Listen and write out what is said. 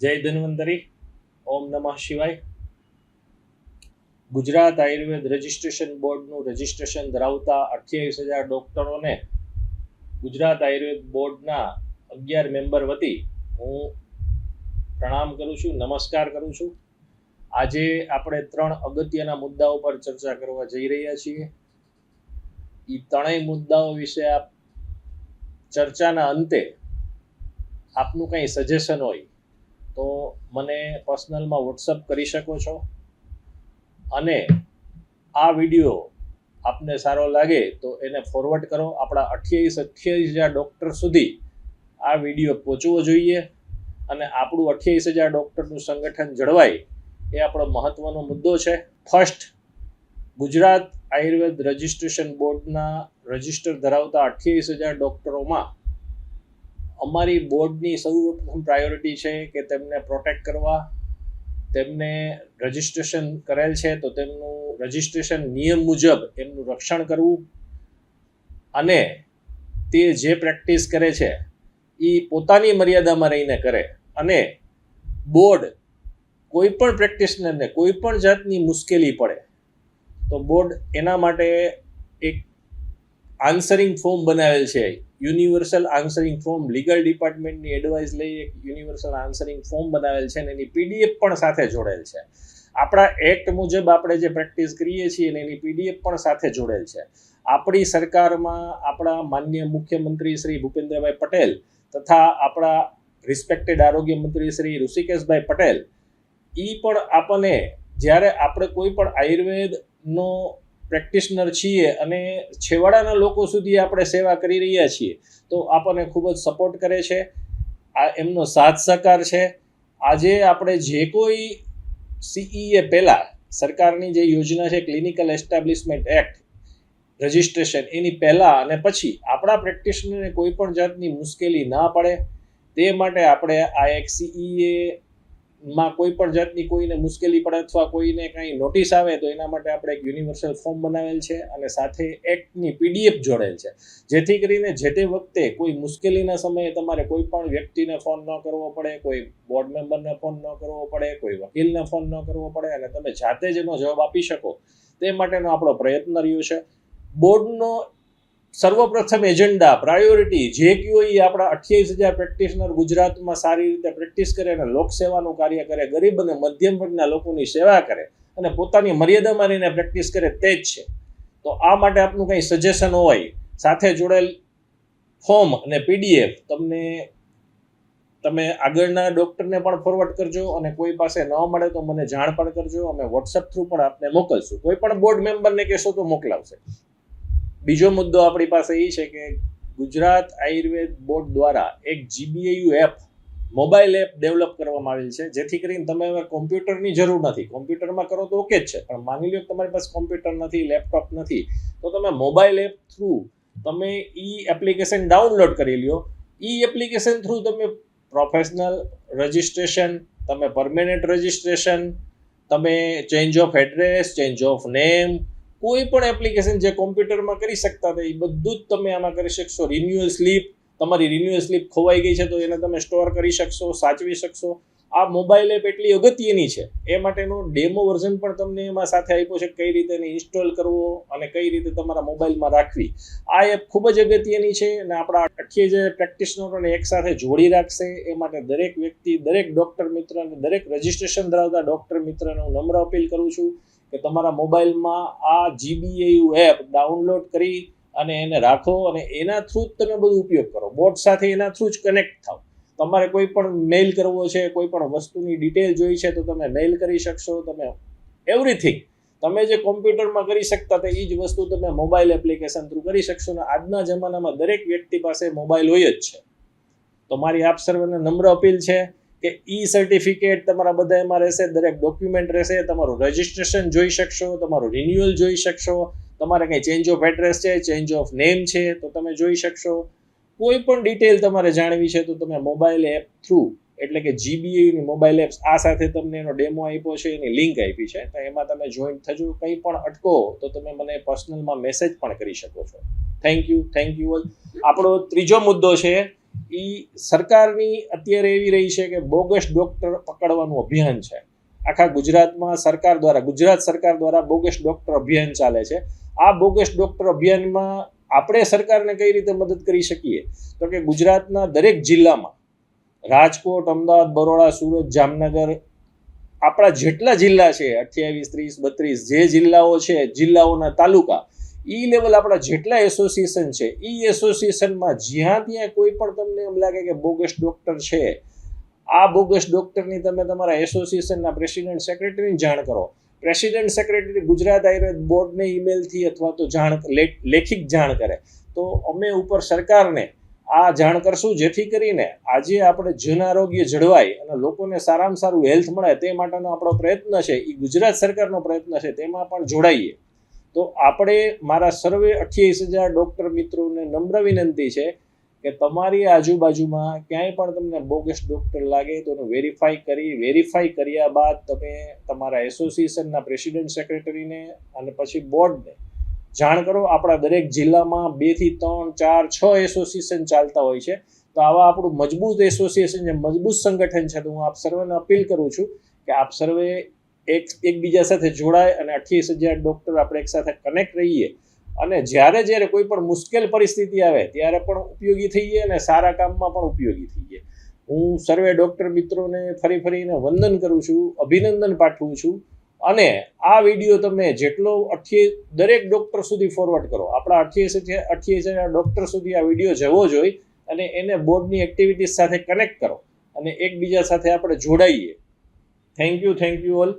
જય ધન્વંતરી. ઓમ નમઃ શિવાય. ગુજરાત આયુર્વેદ રજિસ્ટ્રેશન બોર્ડનું રજિસ્ટ્રેશન ધરાવતા અઠ્યાવીસ હજાર ડૉક્ટરોને ગુજરાત આયુર્વેદ બોર્ડના અગિયાર મેમ્બર વતી હું પ્રણામ કરું છું, નમસ્કાર કરું છું. આજે આપણે ત્રણ અગત્યના મુદ્દાઓ પર ચર્ચા કરવા જઈ રહ્યા છીએ. એ ત્રણેય મુદ્દાઓ વિશે આપ ચર્ચાના અંતે આપનું કંઈ સજેશન હોય તો મને પર્સનલમાં વોટ્સઅપ કરી શકો છો. અને આ વીડિયો આપને સારો લાગે તો એને ફોરવર્ડ કરો. આપણા અઠ્યાવીસ અઠ્યાવીસ હજાર ડૉક્ટર સુધી આ વીડિયો પહોંચવો જોઈએ અને આપણું અઠ્યાવીસ હજાર ડૉક્ટરનું સંગઠન જળવાય એ આપણો મહત્ત્વનો મુદ્દો છે. ફર્સ્ટ ગુજરાત આયુર્વેદ રજિસ્ટ્રેશન બોર્ડના રજિસ્ટર ધરાવતા અઠ્યાવીસ હજાર ડૉક્ટરોમાં અમારી બોર્ડની સૌપ્રથમ પ્રાયોરિટી છે કે તેમને પ્રોટેક્ટ કરવા, તેમને રજિસ્ટ્રેશન કરેલ છે તો તેમનું રજિસ્ટ્રેશન નિયમ મુજબ એમનું રક્ષણ કરવું અને તે જે પ્રેક્ટિસ કરે છે એ પોતાની મર્યાદામાં રહીને કરે અને બોર્ડ કોઈ પણ પ્રેક્ટિશનરને કોઈ પણ જાતની મુશ્કેલી પડે તો બોર્ડ એના માટે એક આન્સરિંગ ફોર્મ બનાવેલ છે. યુનિવર્સલ આન્સરિંગ ફોર્મ લીગલ ડિપાર્ટમેન્ટની એડવાઇસ લઈ એક યુનિવર્સલ આન્સરિંગ ફોર્મ બનાવેલ છે અને એની પીડીએફ પણ સાથે જોડેલ છે. આપણા એક્ટ મુજબ આપણે જે પ્રેક્ટિસ કરીએ છીએ અને એની પીડીએફ પણ સાથે જોડેલ છે. આપણી સરકારમાં આપણા માન્ય મુખ્યમંત્રી શ્રી ભૂપેન્દ્રભાઈ પટેલ તથા આપણા રિસ્પેક્ટેડ આરોગ્ય મંત્રી શ્રી ઋષિકેશભાઈ પટેલ એ પણ આપણને જ્યારે આપણે કોઈ પણ આયુર્વેદનો પ્રેક્ટિશનર છીએ અને છેવાડાના લોકો સુધી આપણે સેવા કરી રહ્યા છીએ, તો આપણને ખૂબ જ સપોર્ટ કરે છે. આ એમનો સાથ સહકાર છે. આજે આપણે જે કોઈ સીઈએ પહેલાં સરકારની જે યોજના છે ક્લિનિકલ એસ્ટાબ્લિશમેન્ટ એક્ટ રજિસ્ટ્રેશન એની પહેલાં અને પછી આપણા પ્રેક્ટિશનરને કોઈ પણ જાતની મુશ્કેલી ના પડે, તે માટે આપણે આ એક સીઈએ માં કોઈ પણ જાતની કોઈને મુશ્કેલી પડે અથવા કોઈને કાંઈ નોટિસ આવે તો એના માટે આપણે એક યુનિવર્સલ ફોર્મ બનાવેલ છે અને સાથે એક્ટની પીડીએફ જોડેલ છે. જેથી કરીને જે તે વખતે કોઈ મુશ્કેલીના સમયે તમારે કોઈ પણ વ્યક્તિને ફોન ન કરવો પડે, કોઈ બોર્ડ મેમ્બરને ફોન ન કરવો પડે, કોઈ વકીલને ફોન ન કરવો પડે અને તમે જાતે જ એનો જવાબ આપી શકો. તે માટેનો આપણો પ્રયત્ન રહ્યો છે. બોર્ડનો સર્વપ્રથમ એજન્ડા પ્રાયોરિટી જે કયો એ આપણા અઠ્યાવીસ હજાર પ્રેક્ટિશનર ગુજરાતમાં સારી રીતે પ્રેક્ટિસ કરે અને લોકસેવાનું કાર્ય કરે, ગરીબ અને મધ્યમ વર્ગના લોકોની સેવા કરે અને પોતાની મર્યાદામાં રહીને પ્રેક્ટિસ કરે તે જ છે. તો આ માટે આપનું કંઈ સજેશન હોય, સાથે જોડેલ ફોર્મ અને પીડીએફ તમને, તમે આગળના ડૉક્ટરને પણ ફોરવર્ડ કરજો અને કોઈ પાસે ન મળે તો મને જાણ પણ કરજો, અમે વોટ્સઅપ થ્રુ પણ આપને મોકલશું. કોઈ પણ બોર્ડ મેમ્બરને કહેશો તો મોકલાવશે. બીજો મુદ્દો આપણી પાસે એ છે કે ગુજરાત આયુર્વેદ બોર્ડ દ્વારા એક GBAU app, mobile app develop કરવામાં આવેલ છે. જેથી કરીને તમે હવે કોમ્પ્યુટરની જરૂર નથી. કોમ્પ્યુટરમાં કરો તો ઓકે જ છે. પણ માની લો તમારી પાસે કોમ્પ્યુટર નથી, લેપટોપ નથી, તો તમે મોબાઈલ એપ થ્રુ તમે ઈ એપ્લિકેશન ડાઉનલોડ કરી લ્યો. ઈ એપ્લિકેશન થ્રુ તમે પ્રોફેશનલ રજિસ્ટ્રેશન, તમે પરમેનન્ટ રજિસ્ટ્રેશન, તમે change of address, change of name કોઈ પણ એપ્લિકેશન જે કોમ્પ્યુટરમાં કરી શકતા હતા, એ બધું જ તમે આમાં કરી શકશો. રિન્યુઅલ સ્લીપ તમારી રિન્યુઅલ સ્લીપ ખોવાઈ ગઈ છે તો એને તમે સ્ટોર કરી શકશો, સાચવી શકશો. આ મોબાઈલ એપ એટલી અગત્યની છે. એ માટેનો ડેમો વર્ઝન પણ તમને એમાં સાથે આપ્યો છે કઈ રીતે એને ઇન્સ્ટોલ કરવો અને કઈ રીતે તમારા મોબાઈલમાં રાખવી. આ એપ ખૂબ જ અગત્યની છે અને આપણા અઠ્યાવીસ જે પ્રેક્ટિશનરોને એકસાથે જોડી રાખશે, એ માટે દરેક વ્યક્તિ, દરેક ડૉક્ટર મિત્ર અને દરેક રજિસ્ટ્રેશન ધરાવતા ડૉક્ટર મિત્રને હું નમ્ર અપીલ કરું છું. કે તમારા મોબાઈલમાં આ જીબીએયુ એપ ડાઉનલોડ કરી અને એને રાખો અને એના થ્રુ જ તમે બધું ઉપયોગ કરો. બોટ સાથે એના થ્રુ જ કનેક્ટ થાવ તમારે કોઈ પણ મેઇલ કરવો છે, કોઈ પણ વસ્તુની ડિટેલ જોઈ છે તો તમે મેઇલ કરી શકશો, તમે એવરીથિંગ તમે જે કોમ્પ્યુટરમાં કરી શકતા હતા એ જ વસ્તુ તમે મોબાઈલ એપ્લિકેશન થ્રુ કરી શકશો અને આજના જમાનામાં દરેક વ્યક્તિ પાસે મોબાઈલ હોય જ છે. તો મારી આપ સર્વેને નમ્ર અપીલ છે. કે ઈ સર્ટિફિકેટ તમારા બધા એમાં રહેશે, દરેક ડોક્યુમેન્ટ રહેશે, તમારું રજિસ્ટ્રેશન જોઈ શકશો, તમારું રિન્યુઅલ જોઈ શકશો, તમારે કંઈ ચેન્જ ઓફ એડ્રેસ છે ચેન્જ ઓફ નેમ છે, તો તમે જોઈ શકશો. કોઈ પણ ડિટેલ તમારે જાણવી છે, તો તમે મોબાઈલ એપ થ્રુ એટલે કે જીબીએની મોબાઈલ એપ્સ આ સાથે તમને એનો ડેમો આપ્યો છે, એની લિંક આપી છે. તો એમાં તમે જોઈન થજો. કંઈ પણ અટકો, તો તમે મને પર્સનલમાં મેસેજ પણ કરી શકો છો. Thank you thank you all આપણો ત્રીજો મુદ્દો છે એ સરકારની અત્યારે એવી રહી છે કે બોગસ ડોક્ટર પકડવાનું અભિયાન છે. આખા ગુજરાતમાં સરકાર દ્વારા, ગુજરાત સરકાર દ્વારા બોગસ ડોક્ટર અભિયાન ચાલે છે. આ બોગસ ડોક્ટર અભિયાનમાં આપણે સરકારને કઈ રીતે મદદ કરી શકીએ? તો કે ગુજરાતના દરેક જિલ્લામાં, રાજકોટ, અમદાવાદ, બરોડા, સુરત, જામનગર, આપણા જેટલા જિલ્લા છે, અઠ્યાવીસ, ત્રીસ, બત્રીસ, જે જિલ્લાઓ છે, જિલ્લાઓના તાલુકા ઈ લેવલ આપણા જેટલા એસોસિએશન છે, ઈ એસોસિએશનમાં જ્યાં ત્યાં કોઈ પણ તમને એમ લાગે કે બોગસ ડોક્ટર છે, આ બોગસ ડોક્ટરની તમે તમારા એસોસિએશનના પ્રેસિડેન્ટ સેક્રેટરીની જાણ કરો. પ્રેસિડેન્ટ સેક્રેટરી ગુજરાત આયુર્વેદ બોર્ડને ઈમેલથી અથવા તો જાણ લેખિત જાણ કરે. તો અમે ઉપર સરકારને આ જાણ કરશું, જેથી કરીને આજે આપણે જન આરોગ્ય જળવાય અને લોકોને સારામાં સારું હેલ્થ મળે તે માટેનો આપણો પ્રયત્ન છે. એ ગુજરાત સરકારનો પ્રયત્ન છે, તેમાં પણ જોડાઈએ. તો આપણે મારા સર્વે અઠ્યાવીસ હજાર ડૉક્ટર મિત્રોને નમ્ર વિનંતી છે કે તમારી આજુબાજુમાં ક્યાંય પણ તમને બોગસ ડૉક્ટર લાગે તો એનું વેરીફાઈ કરી વેરીફાઈ કર્યા બાદ તમે તમારા એસોસિએશનના પ્રેસિડેન્ટ સેક્રેટરીને અને પછી બોર્ડને જાણ કરો. આપણા દરેક જિલ્લામાં બેથી ત્રણ, ચાર, છ એસોસિએશન ચાલતા હોય છે. તો આવા આપણું મજબૂત એસોસિએશન જે મજબૂત સંગઠન છે, તો હું આપ સર્વેને અપીલ કરું છું કે આપ સર્વે એક એકબીજા સાથે જોડાય અને અઠ્યાવીસ હજાર ડૉક્ટર આપણે એક સાથે કનેક્ટ રહીએ. અને જ્યારે જ્યારે કોઈ પણ મુશ્કેલ પરિસ્થિતિ આવે, ત્યારે પણ ઉપયોગી થઈએ અને સારા કામમાં પણ ઉપયોગી થઈએ. હું સર્વે ડૉક્ટર મિત્રોને ફરી ફરીને વંદન કરું છું, અભિનંદન પાઠવું છું. અને આ વીડિયો તમે જેટલો અઠ્યાવીસ, દરેક ડૉક્ટર સુધી ફોરવર્ડ કરો. આપણા અઠ્યાવીસ અઠ્યાવીસ હજાર ડૉક્ટર સુધી આ વીડિયો જવો જોઈએ અને એને બોર્ડની એક્ટિવિટીઝ સાથે કનેક્ટ કરો અને એકબીજા સાથે આપણે જોડાઈએ. Thank you thank you all